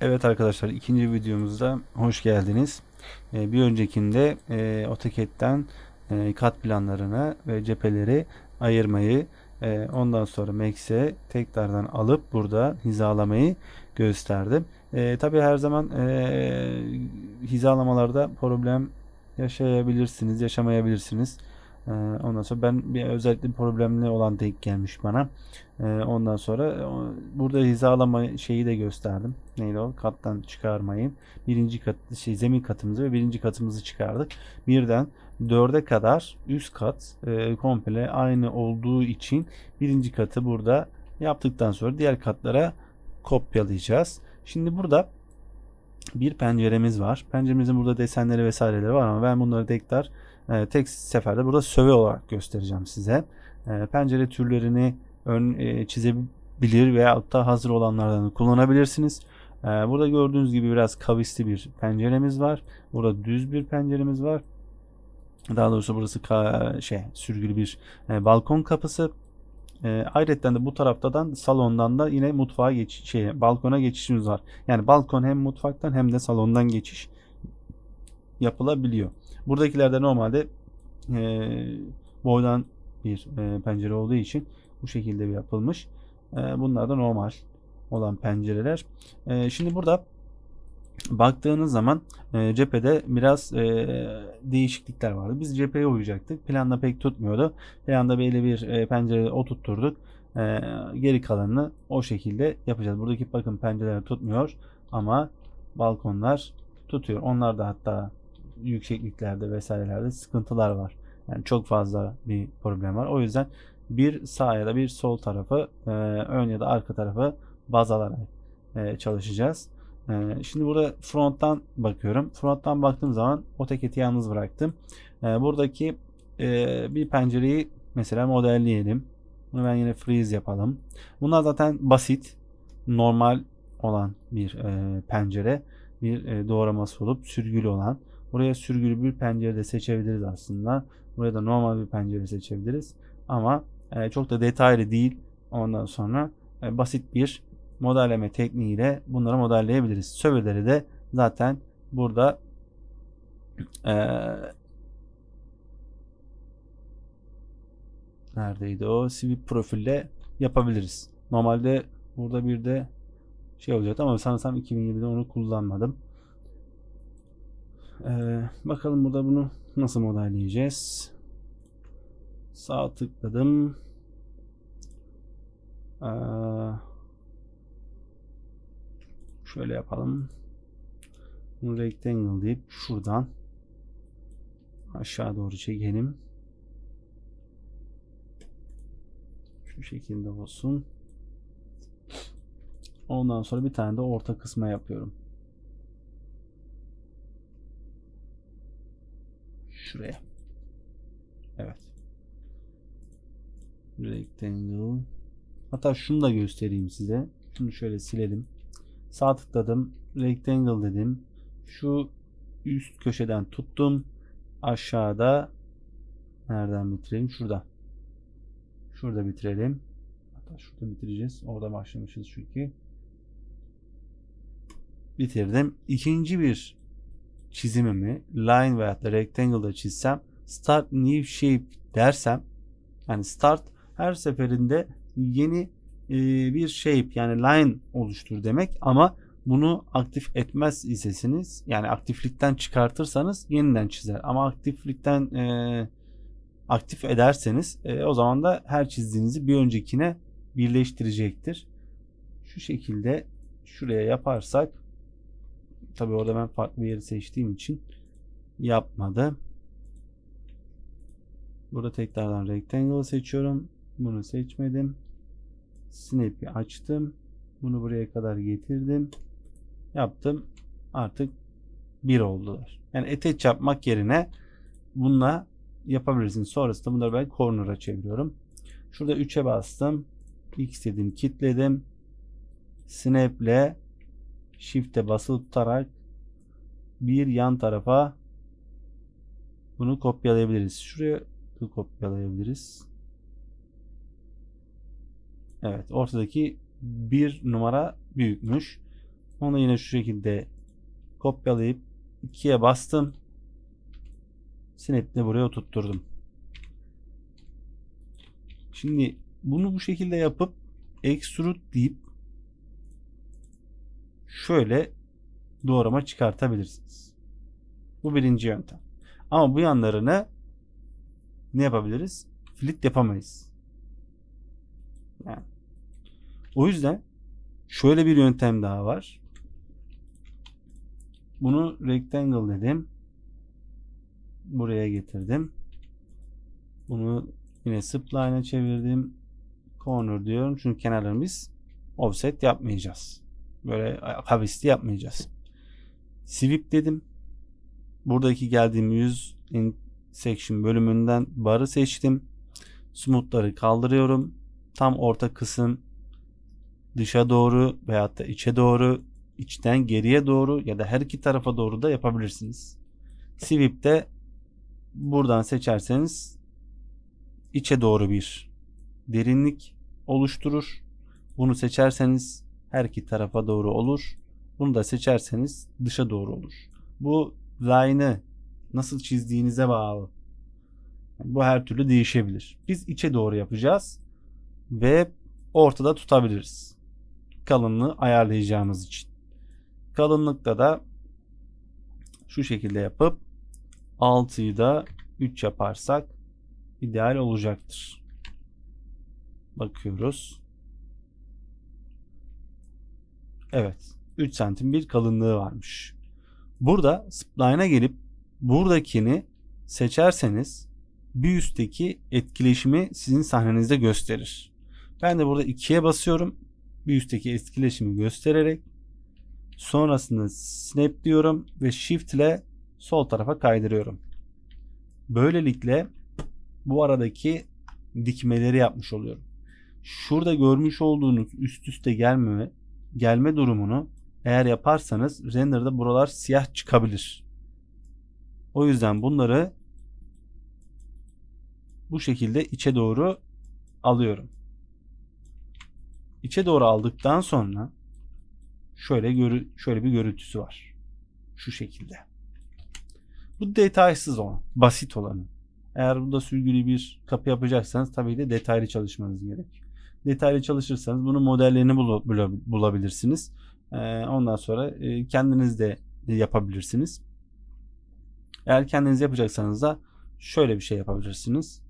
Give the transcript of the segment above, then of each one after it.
Evet arkadaşlar ikinci videomuzda hoş geldiniz. Ee, bir öncekinde e, AutoCAD'den e, kat planlarını ve cepheleri ayırmayı e, ondan sonra Max'e tekrardan alıp burada hizalamayı gösterdim. E, Tabi her zaman e, hizalamalarda problem yaşayabilirsiniz, yaşamayabilirsiniz. E, ondan sonra ben bir özellikle problemli olan denk gelmiş bana. Ee, ondan sonra o- burada hizalama şeyi de gösterdim. Neydi o? Kattan çıkarmayı. Birinci kat, şey zemin katımızı ve birinci katımızı çıkardık. Birden dörde kadar üst kat e, komple aynı olduğu için birinci katı burada yaptıktan sonra diğer katlara kopyalayacağız. Şimdi burada bir penceremiz var. Penceremizin burada desenleri vesaireleri var ama ben bunları tekrar e, tek seferde burada söve olarak göstereceğim size. E, pencere türlerini ön e, çizebilir veya da hazır olanlardan kullanabilirsiniz. E, burada gördüğünüz gibi biraz kavisli bir penceremiz var. Burada düz bir penceremiz var. Daha doğrusu burası ka- şey sürgülü bir e, balkon kapısı. E, ayrıca de bu taraftadan salondan da yine mutfağa geç şey balkona geçişimiz var. Yani balkon hem mutfaktan hem de salondan geçiş yapılabiliyor. Buradakilerde normalde e, boydan bir e, pencere olduğu için bu şekilde yapılmış. E, bunlar da normal olan pencereler. E, şimdi burada baktığınız zaman e, cephede biraz e, değişiklikler vardı. Biz cepheye uyacaktık. Planda pek tutmuyordu. Planda belli bir e, pencere oturtturduk. E, geri kalanını o şekilde yapacağız. Buradaki bakın pencereler tutmuyor ama balkonlar tutuyor. Onlar da hatta yüksekliklerde vesairelerde sıkıntılar var. Yani çok fazla bir problem var. O yüzden bir sağ ya da bir sol tarafı e, ön ya da arka tarafı baz alarak e, çalışacağız. E, şimdi burada fronttan bakıyorum. Fronttan baktığım zaman AutoCAD'i yalnız bıraktım. E, buradaki e, bir pencereyi mesela modelleyelim. Bunu ben yine freeze yapalım. Bunlar zaten basit, normal olan bir e, pencere. Bir e, doğraması olup sürgülü olan. Buraya sürgülü bir pencere de seçebiliriz aslında. Buraya da normal bir pencere seçebiliriz. Ama e, çok da detaylı değil. Ondan sonra basit bir modelleme tekniğiyle bunları modelleyebiliriz. Söveleri de zaten burada e, neredeydi o? Sweep profille yapabiliriz. Normalde burada bir de şey olacaktı ama sanırsam 2020'de onu kullanmadım. Ee, bakalım burada bunu nasıl modelleyeceğiz. Sağ tıkladım. Ee, şöyle yapalım. Bunu rectangle deyip şuradan aşağı doğru çekelim. Şu şekilde olsun. Ondan sonra bir tane de orta kısma yapıyorum. Şuraya. Evet. Rectangle. Hatta şunu da göstereyim size. Şunu şöyle silelim. Sağ tıkladım. Rectangle dedim. Şu üst köşeden tuttum. Aşağıda nereden bitirelim? Şurada. Şurada bitirelim. Hatta şurada bitireceğiz. Orada başlamışız çünkü. Bitirdim. İkinci bir çizimimi line veya da rectangle'da çizsem start new shape dersem yani start her seferinde yeni bir shape yani line oluştur demek ama bunu aktif etmez isesiniz yani aktiflikten çıkartırsanız yeniden çizer ama aktiflikten e, aktif ederseniz e, o zaman da her çizdiğinizi bir öncekine birleştirecektir. Şu şekilde şuraya yaparsak tabi orada ben farklı bir yeri seçtiğim için yapmadı. Burada tekrardan rectangle seçiyorum. Bunu seçmedim. Snap'i açtım. Bunu buraya kadar getirdim. Yaptım. Artık bir oldular. Yani attach yapmak yerine bununla yapabilirsiniz. Sonrasında bunları ben corner'a çeviriyorum. Şurada 3'e bastım. X dedim, kilitledim. Snap ile Shift'e basılı tutarak bir yan tarafa Bunu kopyalayabiliriz. Şuraya kopyalayabiliriz. Evet. Ortadaki bir numara büyükmüş. Onu yine şu şekilde kopyalayıp ikiye bastım. Snap'le buraya oturtturdum. Şimdi bunu bu şekilde yapıp extrude deyip şöyle doğrama çıkartabilirsiniz. Bu birinci yöntem. Ama bu yanlarını ne yapabiliriz? Flit yapamayız. Yani. O yüzden şöyle bir yöntem daha var. Bunu rectangle dedim. Buraya getirdim. Bunu yine spline'a çevirdim. Corner diyorum. Çünkü kenarlarını biz offset yapmayacağız. Böyle kavisli yapmayacağız. Sweep dedim. Buradaki geldiğim yüz section bölümünden barı seçtim. Smooth'ları kaldırıyorum. Tam orta kısım dışa doğru veyahut da içe doğru, içten geriye doğru ya da her iki tarafa doğru da yapabilirsiniz. Sweep'te buradan seçerseniz içe doğru bir derinlik oluşturur. Bunu seçerseniz her iki tarafa doğru olur. Bunu da seçerseniz dışa doğru olur. Bu line'ı nasıl çizdiğinize bağlı. Bu her türlü değişebilir. Biz içe doğru yapacağız ve ortada tutabiliriz. Kalınlığı ayarlayacağımız için. Kalınlıkta da şu şekilde yapıp 6'yı da 3 yaparsak ideal olacaktır. Bakıyoruz. Evet. 3 santim bir kalınlığı varmış. Burada spline'a gelip buradakini seçerseniz bir üstteki etkileşimi sizin sahnenizde gösterir. Ben de burada 2'ye basıyorum. Bir üstteki etkileşimi göstererek sonrasında snap diyorum ve shift ile sol tarafa kaydırıyorum. Böylelikle bu aradaki dikmeleri yapmış oluyorum. Şurada görmüş olduğunuz üst üste gelme gelme durumunu eğer yaparsanız renderda buralar siyah çıkabilir. O yüzden bunları bu şekilde içe doğru alıyorum. İçe doğru aldıktan sonra şöyle görü şöyle bir görüntüsü var. Şu şekilde. Bu detaysız olan, basit olanı. Eğer burada sürgülü bir kapı yapacaksanız tabii de detaylı çalışmanız gerek. Detaylı çalışırsanız bunun modellerini bul bulabilirsiniz. Ee, ondan sonra e, kendiniz de yapabilirsiniz. Eğer kendiniz yapacaksanız da şöyle bir şey yapabilirsiniz.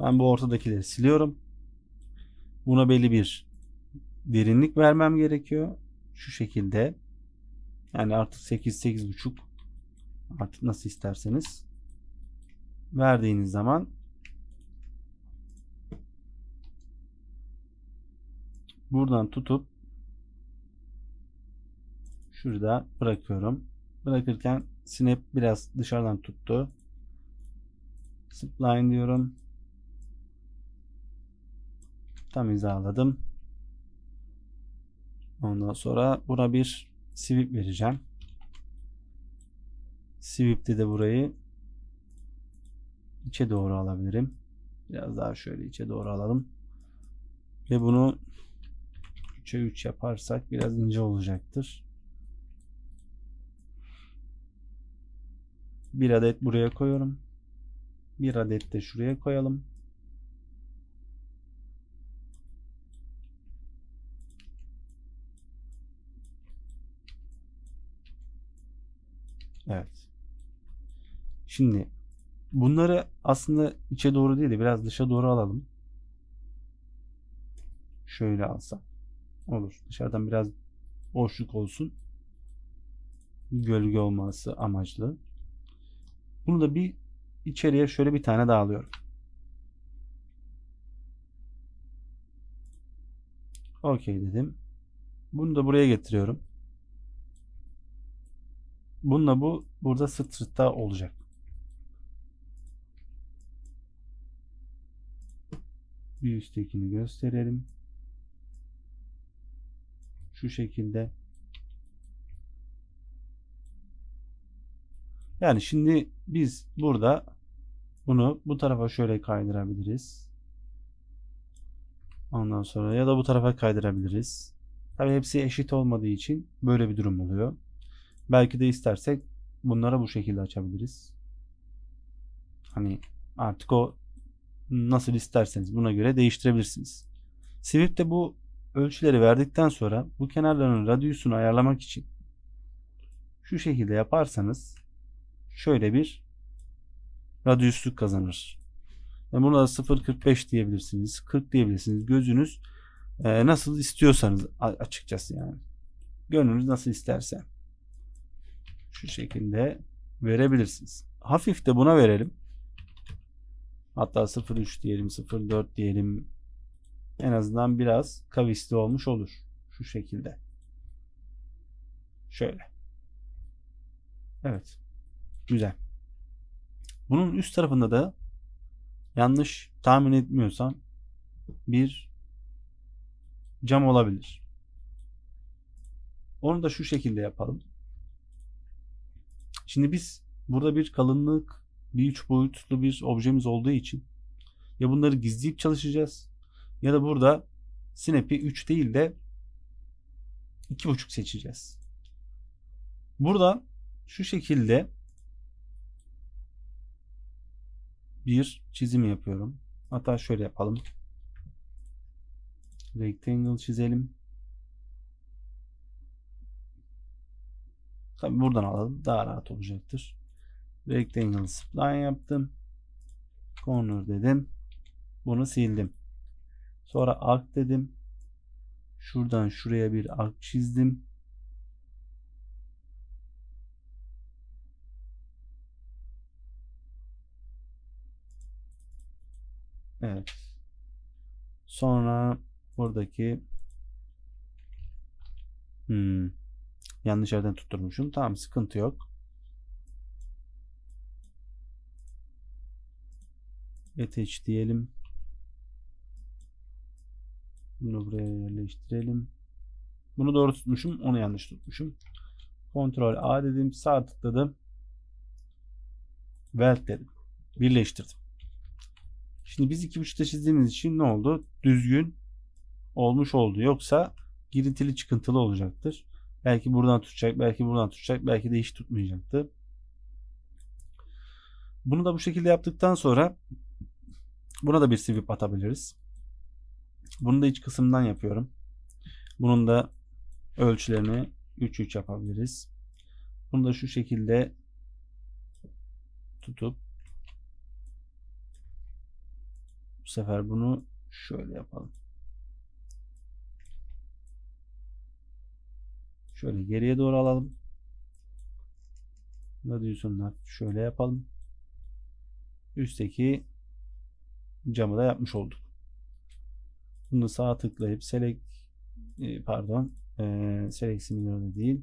Ben bu ortadakileri siliyorum. Buna belli bir derinlik vermem gerekiyor. Şu şekilde. Yani artık 8 8.5 artık nasıl isterseniz verdiğiniz zaman buradan tutup şurada bırakıyorum. Bırakırken snap biraz dışarıdan tuttu. Spline diyorum. Tam hizaladım. Ondan sonra buna bir sweep vereceğim. Sweep'te de burayı içe doğru alabilirim. Biraz daha şöyle içe doğru alalım. Ve bunu 3'e 3 yaparsak biraz ince olacaktır. Bir adet buraya koyuyorum. Bir adet de şuraya koyalım. Evet. Şimdi bunları aslında içe doğru değil de biraz dışa doğru alalım. Şöyle alsam. Olur. Dışarıdan biraz boşluk olsun. Gölge olması amaçlı. Bunu da bir içeriye şöyle bir tane daha alıyorum. Okey dedim. Bunu da buraya getiriyorum. Bununla bu burada sırt sırtta olacak. Bir üsttekini gösterelim. Şu şekilde. Yani şimdi biz burada bunu bu tarafa şöyle kaydırabiliriz. Ondan sonra ya da bu tarafa kaydırabiliriz. Tabii hepsi eşit olmadığı için böyle bir durum oluyor. Belki de istersek bunlara bu şekilde açabiliriz. Hani artık o nasıl isterseniz buna göre değiştirebilirsiniz. Swift'te bu ölçüleri verdikten sonra bu kenarların radyusunu ayarlamak için şu şekilde yaparsanız şöyle bir radyusluk kazanır. Yani buna da 0.45 diyebilirsiniz. 40 diyebilirsiniz. Gözünüz e, nasıl istiyorsanız açıkçası yani. Gönlünüz nasıl isterse. Şu şekilde verebilirsiniz. Hafif de buna verelim. Hatta 0.3 diyelim, 0.4 diyelim. En azından biraz kavisli olmuş olur. Şu şekilde. Şöyle. Evet. Güzel. Bunun üst tarafında da yanlış tahmin etmiyorsam bir cam olabilir. Onu da şu şekilde yapalım. Şimdi biz burada bir kalınlık, bir üç boyutlu bir objemiz olduğu için ya bunları gizleyip çalışacağız ya da burada Snap'i 3 değil de 2.5 seçeceğiz. Burada şu şekilde bir çizim yapıyorum. Hatta şöyle yapalım. Rectangle çizelim. Tabi buradan alalım. Daha rahat olacaktır. Rectangle spline yaptım. Corner dedim. Bunu sildim. Sonra arc dedim. Şuradan şuraya bir arc çizdim. Evet. Sonra buradaki hmm, yanlış yerden tutturmuşum. Tamam sıkıntı yok. Attach diyelim. Bunu buraya yerleştirelim. Bunu doğru tutmuşum. Onu yanlış tutmuşum. Ctrl A dedim. Sağ tıkladım. Weld dedim. Birleştirdim. Şimdi biz 2.5'ta çizdiğimiz için ne oldu? Düzgün olmuş oldu. Yoksa girintili çıkıntılı olacaktır. Belki buradan tutacak, belki buradan tutacak, belki de hiç tutmayacaktı. Bunu da bu şekilde yaptıktan sonra buna da bir sweep atabiliriz. Bunu da iç kısımdan yapıyorum. Bunun da ölçülerini 3-3 yapabiliriz. Bunu da şu şekilde tutup bu sefer bunu şöyle yapalım. Şöyle geriye doğru alalım. Radius'unu şöyle yapalım. Üstteki camı da yapmış olduk. Bunu sağ tıklayıp select e, pardon e, select similar'da değil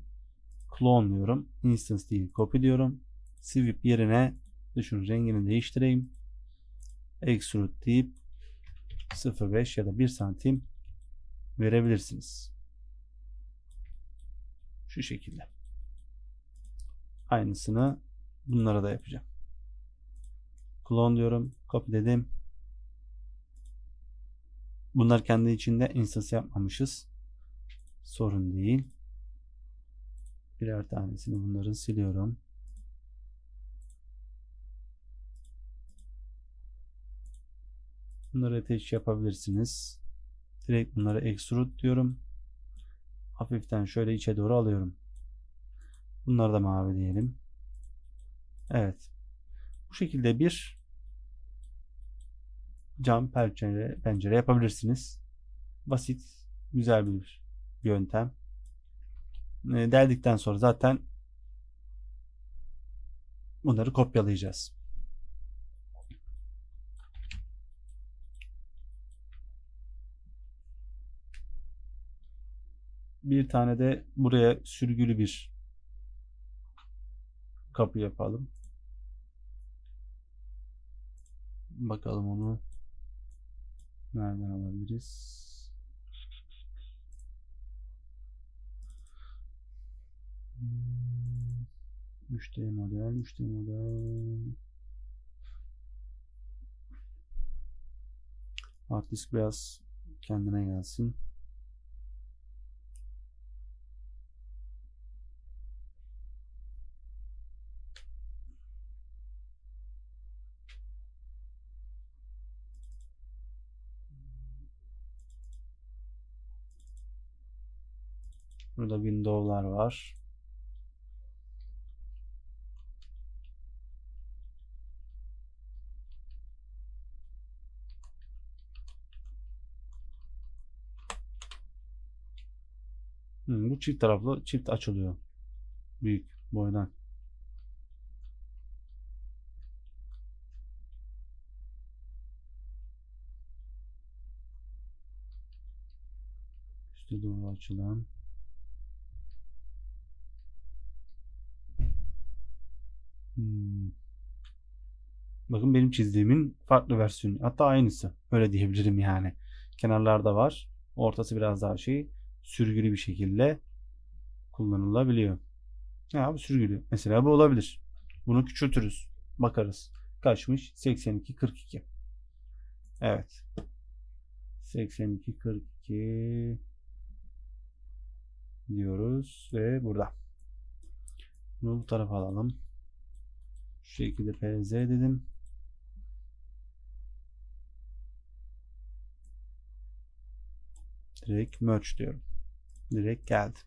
clone diyorum. Instance değil copy diyorum. Sweep yerine dışın rengini değiştireyim. Extrude deyip 0.5 ya da 1 santim verebilirsiniz. Şu şekilde. Aynısını bunlara da yapacağım. Clone diyorum. Copy dedim. Bunlar kendi içinde instance yapmamışız. Sorun değil. Birer tanesini bunların siliyorum. Bunları attach yapabilirsiniz. Direkt bunları extrude diyorum. Hafiften şöyle içe doğru alıyorum. Bunları da mavi diyelim. Evet. Bu şekilde bir cam pencere, pencere yapabilirsiniz. Basit, güzel bir yöntem. E, deldikten sonra zaten bunları kopyalayacağız. Bir tane de buraya sürgülü bir kapı yapalım. Bakalım onu nereden alabiliriz? Hmm. 3D model, 3D model. Hard disk biraz kendine gelsin. Burada Windows'lar var. Hmm, bu çift taraflı çift açılıyor. Büyük boydan. Üste doğru açılan. Bakın benim çizdiğimin farklı versiyonu. Hatta aynısı. Öyle diyebilirim yani. Kenarlarda var. Ortası biraz daha şey sürgülü bir şekilde kullanılabiliyor. Ya bu sürgülü. Mesela bu olabilir. Bunu küçültürüz. Bakarız. Kaçmış? 82 42. Evet. 82 42 diyoruz ve burada. Bunu bu tarafa alalım. Şu şekilde PZ dedim. Direkt merge diyorum. Direkt geldi.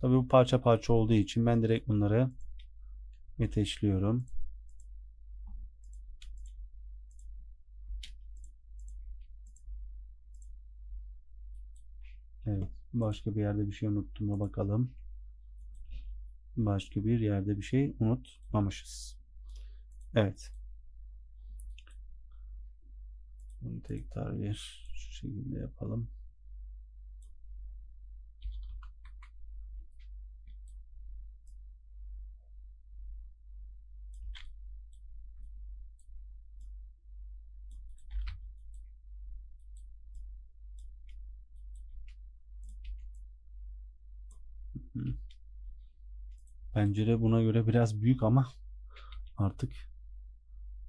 Tabii bu parça parça olduğu için ben direkt bunları eteşliyorum. Evet. Başka bir yerde bir şey unuttum mu bakalım. Başka bir yerde bir şey unutmamışız. Evet. Bunu tekrar bir şu şekilde yapalım. Pencere buna göre biraz büyük ama artık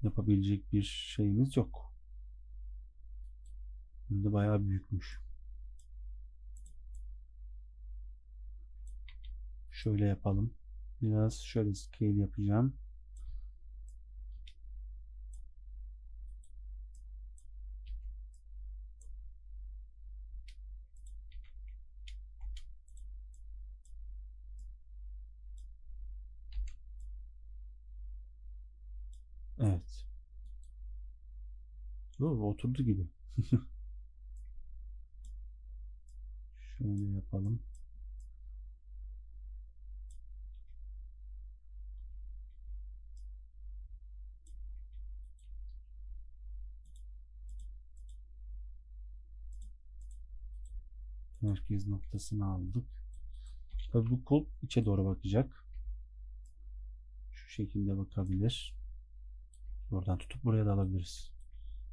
yapabilecek bir şeyimiz yok. Hem de bayağı büyükmüş. Şöyle yapalım. Biraz şöyle scale yapacağım. Evet. Oo, oturdu gibi. Şöyle yapalım. Merkez noktasını aldık. Tabii bu kulp içe doğru bakacak. Şu şekilde bakabilir. Buradan tutup buraya da alabiliriz.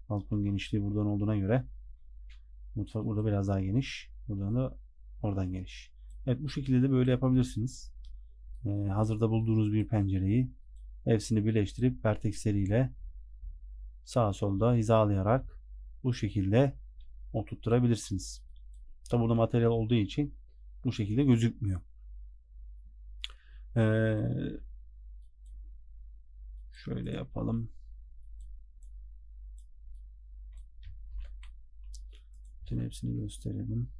Balkon genişliği buradan olduğuna göre mutfak burada biraz daha geniş. Buradan da oradan geniş. Evet bu şekilde de böyle yapabilirsiniz. Ee, hazırda bulduğunuz bir pencereyi hepsini birleştirip vertexleriyle sağa solda hizalayarak bu şekilde oturtturabilirsiniz. Tabi burada materyal olduğu için bu şekilde gözükmüyor. Ee, şöyle yapalım. Bütün hepsini gösterelim.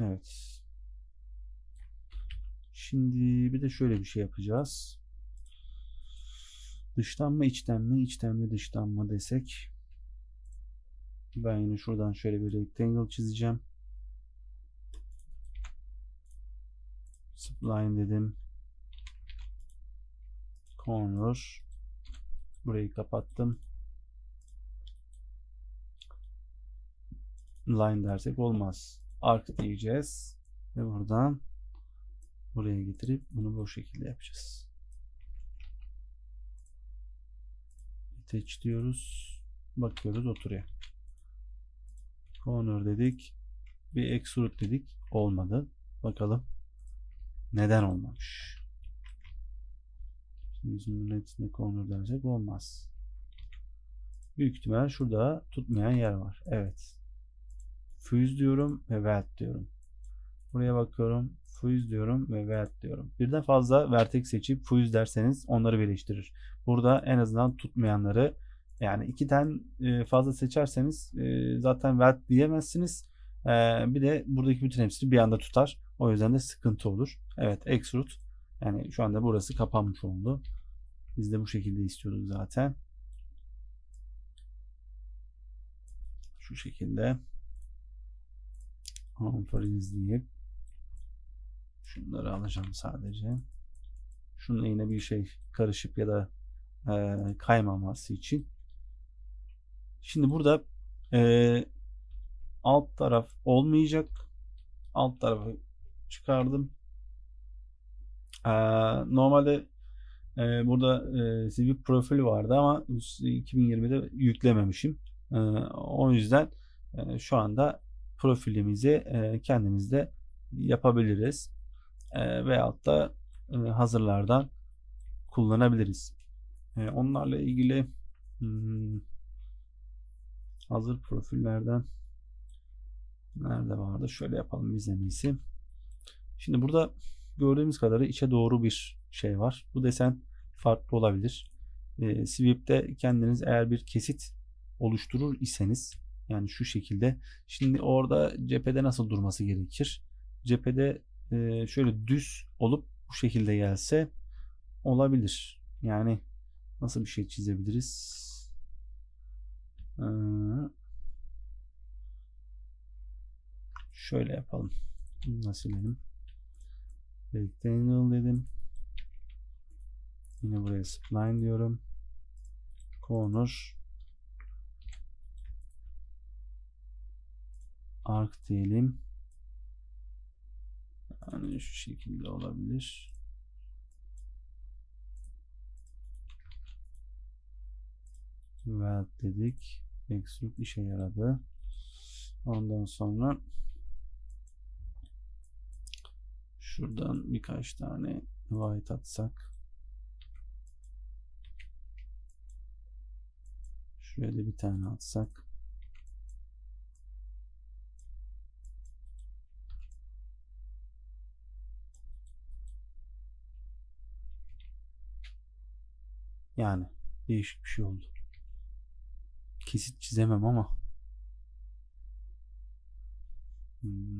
Evet. Şimdi bir de şöyle bir şey yapacağız. Dıştan mı içten mi içten mi dıştan mı desek. Ben yine şuradan şöyle bir rectangle çizeceğim. Spline dedim. Corner. Burayı kapattım. Line dersek olmaz. Arc diyeceğiz. Ve buradan buraya getirip bunu bu şekilde yapacağız. Attach diyoruz. Bakıyoruz oturuyor. Corner dedik. Bir extrude dedik. Olmadı. Bakalım. Neden olmamış? Şimdi bizim hepsine corner dersek olmaz. Büyük ihtimal şurada tutmayan yer var. Evet. Fuse diyorum ve weld diyorum. Buraya bakıyorum. Fuse diyorum ve weld diyorum. Birden fazla vertex seçip fuse derseniz onları birleştirir. Burada en azından tutmayanları yani iki tane fazla seçerseniz e, zaten weld diyemezsiniz. E, bir de buradaki bütün hepsini bir anda tutar. O yüzden de sıkıntı olur. Evet extrude yani şu anda burası kapanmış oldu. Biz de bu şekilde istiyorduk zaten. Şu şekilde. Conference deyip şunları alacağım sadece. Şununla yine bir şey karışıp ya da e, kaymaması için. Şimdi burada e, alt taraf olmayacak. Alt tarafı çıkardım. E, normalde e, burada e, CV profili vardı ama 2020'de yüklememişim. E, o yüzden e, şu anda profilimizi e, kendimiz de yapabiliriz. E, veyahut da e, hazırlardan kullanabiliriz. E, onlarla ilgili hmm, hazır profillerden nerede vardı? Şöyle yapalım biz en. Şimdi burada gördüğümüz kadarıyla içe doğru bir şey var. Bu desen farklı olabilir. E, Sweep'te kendiniz eğer bir kesit oluşturur iseniz yani şu şekilde. Şimdi orada cephede nasıl durması gerekir? Cephede e, şöyle düz olup bu şekilde gelse olabilir. Yani nasıl bir şey çizebiliriz? Ee, şöyle yapalım. Nasıl dedim? Rectangle dedim. Yine buraya spline diyorum. Corner arc diyelim. Yani şu şekilde olabilir. Weld dedik. Extrude işe yaradı. Ondan sonra şuradan birkaç tane white atsak şuraya da bir tane atsak Yani değişik bir şey oldu. Kesit çizemem ama. Hmm.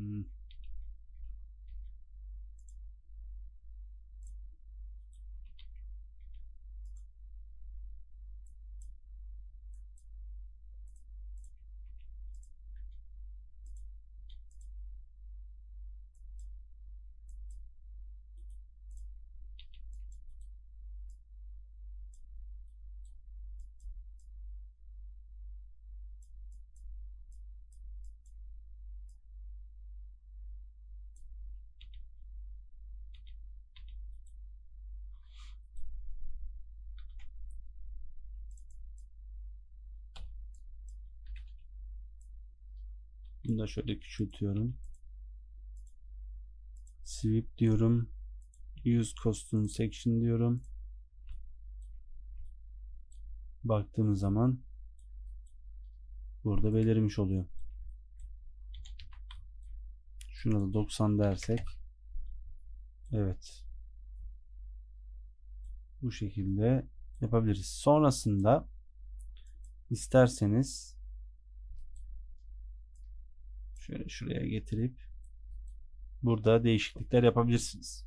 Bunu da şöyle küçültüyorum. Sweep diyorum. Use costume section diyorum. Baktığımız zaman burada belirmiş oluyor. Şuna da 90 dersek evet bu şekilde yapabiliriz. Sonrasında isterseniz şöyle şuraya getirip burada değişiklikler yapabilirsiniz.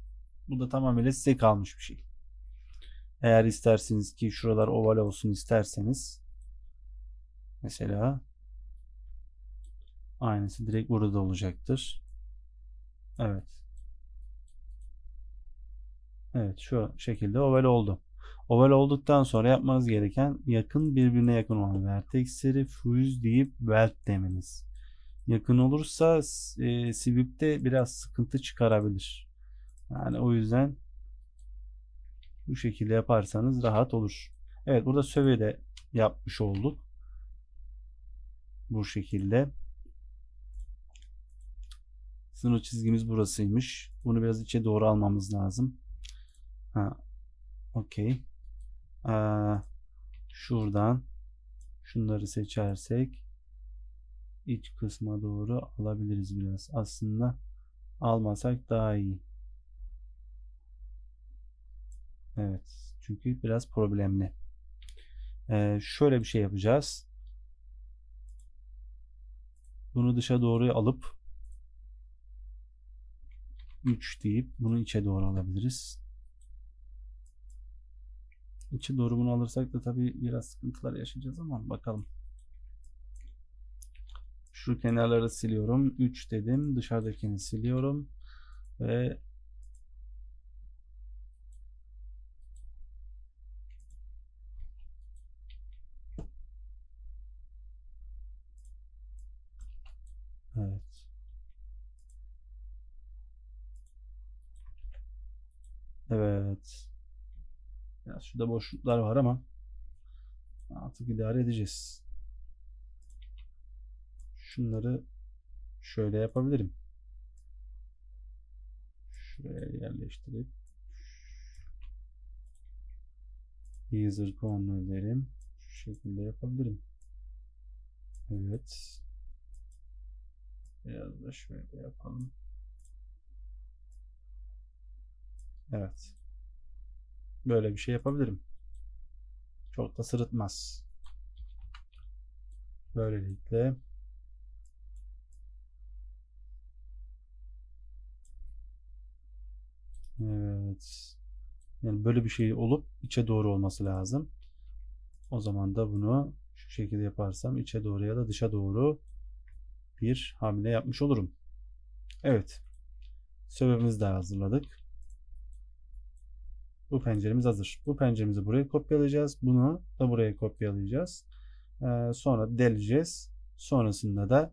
Bu da tamamıyla size kalmış bir şey. Eğer isterseniz ki şuralar oval olsun isterseniz mesela aynısı direkt burada olacaktır. Evet. Evet şu şekilde oval oldu. Oval olduktan sonra yapmanız gereken yakın birbirine yakın olan vertexleri fuse deyip weld demeniz. Yakın olursa e, Sweep'te biraz sıkıntı çıkarabilir. Yani o yüzden bu şekilde yaparsanız rahat olur. Evet burada söve de yapmış olduk. Bu şekilde. Sınır çizgimiz burasıymış. Bunu biraz içe doğru almamız lazım. Ha, okey. Aa, şuradan şunları seçersek iç kısma doğru alabiliriz biraz. Aslında almasak daha iyi. Evet. Çünkü biraz problemli. Ee, şöyle bir şey yapacağız. Bunu dışa doğru alıp 3 deyip bunu içe doğru alabiliriz. İçe doğru bunu alırsak da tabii biraz sıkıntılar yaşayacağız ama bakalım. Şu kenarları siliyorum. 3 dedim. Dışarıdakini siliyorum. Ve Evet. Evet. Biraz şurada boşluklar var ama artık idare edeceğiz. Şunları şöyle yapabilirim. Şuraya yerleştirip user corner derim. Şu şekilde yapabilirim. Evet. Biraz da şöyle yapalım. Evet. Böyle bir şey yapabilirim. Çok da sırıtmaz. Böylelikle Evet. Yani böyle bir şey olup içe doğru olması lazım. O zaman da bunu şu şekilde yaparsam içe doğru ya da dışa doğru bir hamle yapmış olurum. Evet. Sebebimizi de hazırladık. Bu penceremiz hazır. Bu penceremizi buraya kopyalayacağız. Bunu da buraya kopyalayacağız. Ee, sonra deleceğiz. Sonrasında da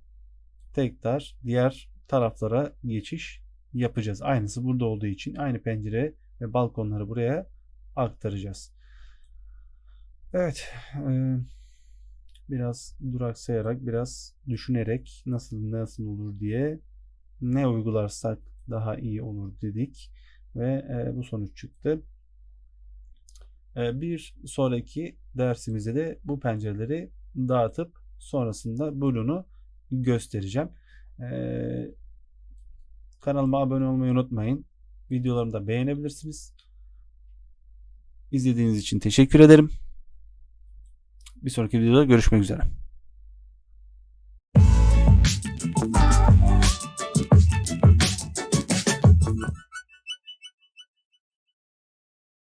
tekrar diğer taraflara geçiş yapacağız. Aynısı burada olduğu için aynı pencere ve balkonları buraya aktaracağız. Evet. E, biraz duraksayarak, biraz düşünerek nasıl nasıl olur diye ne uygularsak daha iyi olur dedik ve e, bu sonuç çıktı. E, bir sonraki dersimizde de bu pencereleri dağıtıp sonrasında bölümünü göstereceğim. E, kanalıma abone olmayı unutmayın. Videolarımı da beğenebilirsiniz. İzlediğiniz için teşekkür ederim. Bir sonraki videoda görüşmek üzere.